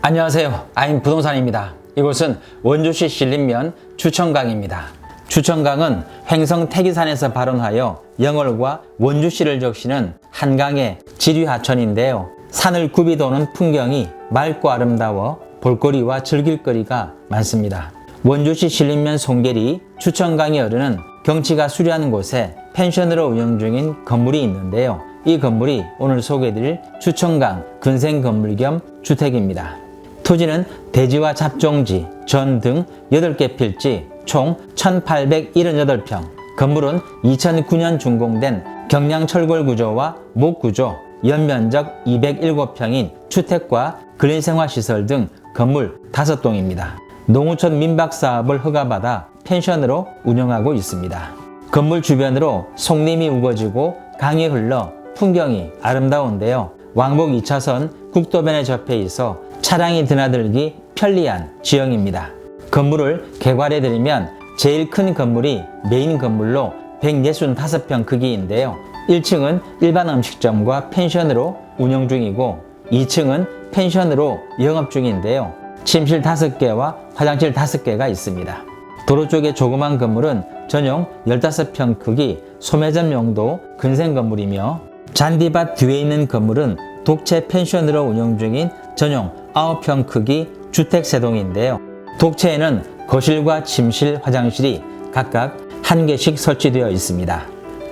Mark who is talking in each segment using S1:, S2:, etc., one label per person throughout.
S1: 안녕하세요. 아임 부동산입니다. 이곳은 원주시 신림면 주천강입니다. 주천강은 횡성 태기산에서 발원하여 영월과 원주시를 적시는 한강의 지류하천인데요. 산을 굽이 도는 풍경이 맑고 아름다워 볼거리와 즐길거리가 많습니다. 원주시 신림면 송계리 주천강이 흐르는 경치가 수려한 곳에 펜션으로 운영 중인 건물이 있는데요. 이 건물이 오늘 소개해드릴 주천강 근생 건물 겸 주택입니다. 토지는 대지와 잡종지, 전 등 8개 필지 총 1878평. 건물은 2009년 준공된 경량 철골 구조와 목 구조, 연면적 207평인 주택과 근린생활시설 등 건물 5동입니다. 농어촌 민박 사업을 허가받아 펜션으로 운영하고 있습니다. 건물 주변으로 송림이 우거지고 강이 흘러 풍경이 아름다운데요. 왕복 2차선 국도변에 접해 있어 차량이 드나들기 편리한 지형입니다. 건물을 개괄해 드리면 제일 큰 건물이 메인 건물로 165평 크기인데요. 1층은 일반 음식점과 펜션으로 운영 중이고 2층은 펜션으로 영업 중인데요. 침실 5개와 화장실 5개가 있습니다. 도로 쪽에 조그만 건물은 전용 15평 크기 소매점 용도 근생 건물이며 잔디밭 뒤에 있는 건물은 독채 펜션으로 운영 중인 전용 9평 크기 주택 세동인데요. 독채에는 거실과 침실, 화장실이 각각 한 개씩 설치되어 있습니다.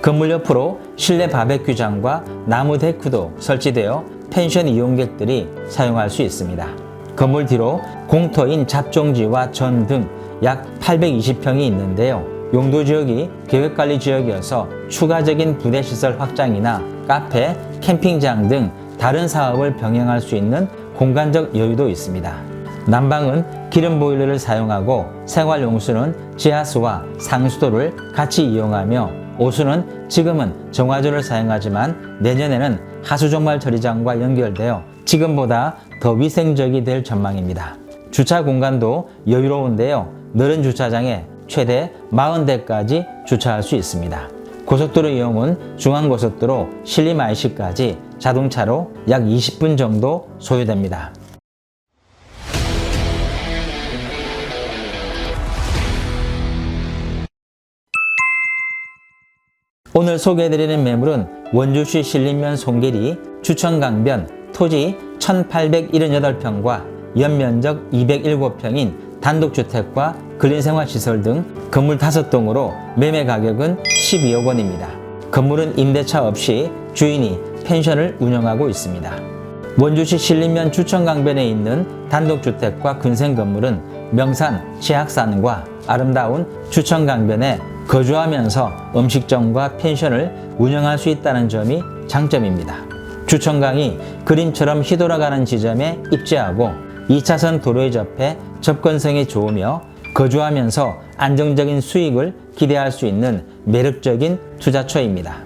S1: 건물 옆으로 실내 바베큐장과 나무 데크도 설치되어 펜션 이용객들이 사용할 수 있습니다. 건물 뒤로 공터인 잡종지와 전 등 약 820평이 있는데요. 용도 지역이 계획관리 지역이어서 추가적인 부대시설 확장이나 카페, 캠핑장 등 다른 사업을 병행할 수 있는 공간적 여유도 있습니다. 난방은 기름 보일러를 사용하고 생활 용수는 지하수와 상수도를 같이 이용하며 오수는 지금은 정화조를 사용하지만 내년에는 하수종말 처리장과 연결되어 지금보다 더 위생적이 될 전망입니다. 주차 공간도 여유로운데요. 넓은 주차장에 최대 40대까지 주차할 수 있습니다. 고속도로 이용은 중앙고속도로 신림 IC까지 자동차로 약 20분 정도 소요됩니다. 오늘 소개해드리는 매물은 원주시 신림면 송계리 주천강변 토지 1878평과 연면적 207평인 단독주택과 근린생활시설 등 건물 5동으로 매매 가격은 12억 원입니다. 건물은 임대차 없이 주인이 펜션을 운영하고 있습니다. 원주시 신림면 주천강변에 있는 단독주택과 근생 건물은 명산 치악산과 아름다운 주천강변에 거주하면서 음식점과 펜션을 운영할 수 있다는 점이 장점입니다. 주천강이 그림처럼 휘돌아가는 지점에 입지하고 2차선 도로에 접해 접근성이 좋으며 거주하면서 안정적인 수익을 기대할 수 있는 매력적인 투자처입니다.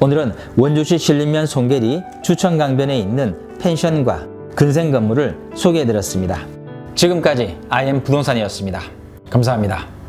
S1: 오늘은 원주시 신림면 송계리 주천강변에 있는 펜션과 근생 건물을 소개해 드렸습니다. 지금까지 IM 부동산이었습니다. 감사합니다.